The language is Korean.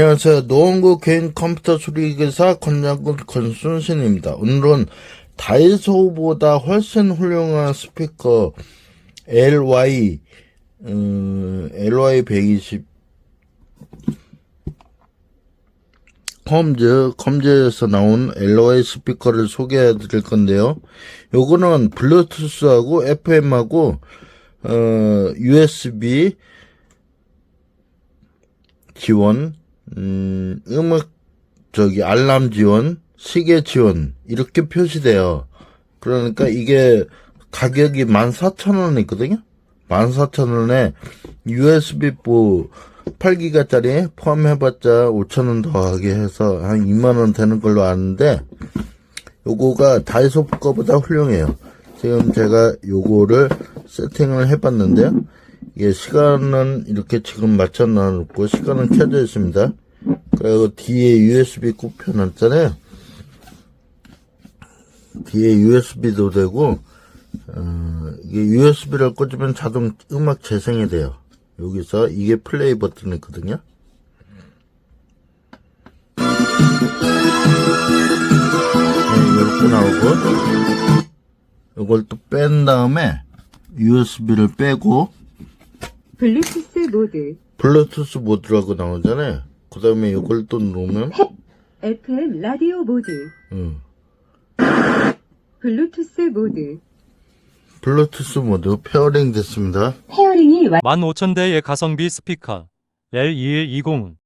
안녕하세요. 노원구 개인 컴퓨터 수리기사 권장군 권순신입니다. 오늘은 다이소보다 훨씬 훌륭한 스피커 LY 음, LY 120 컴즈 컴즈에서 나온 LY 스피커를 소개해 드릴 건데요. 요거는 블루투스하고 FM하고 어, USB 지원, 음, 음악, 저기, 알람 지원, 시계 지원, 이렇게 표시돼요. 그러니까 이게 가격이 14,000원이거든요? 14,000원에 USB-4 8기가짜리 포함해봤자 5,000원 더하게 해서 한 2만원 되는 걸로 아는데, 요거가 다이소 거보다 훌륭해요. 지금 제가 요거를 세팅을 해봤는데요. 이게 시간은 이렇게 지금 맞춰 놔놓고 시간은 켜져 있습니다. 그리고 뒤에 USB 꼽혀놨잖아요. 뒤에 USB도 되고 어, 이게 USB를 꽂으면 자동 음악 재생이 돼요. 여기서 이게 플레이 버튼이거든요. 네, 이렇게 나오고 이걸 또 뺀 다음에 USB를 빼고 블루투스 모드, 블루투스 모드라고 나오잖아요. 그 다음에 이걸 또 누르면, FM 라디오 모드, 음, 블루투스 모드, 블루투스 모드 페어링 됐습니다. 페어링이 완, 15,000대의 가성비 스피커 L2120은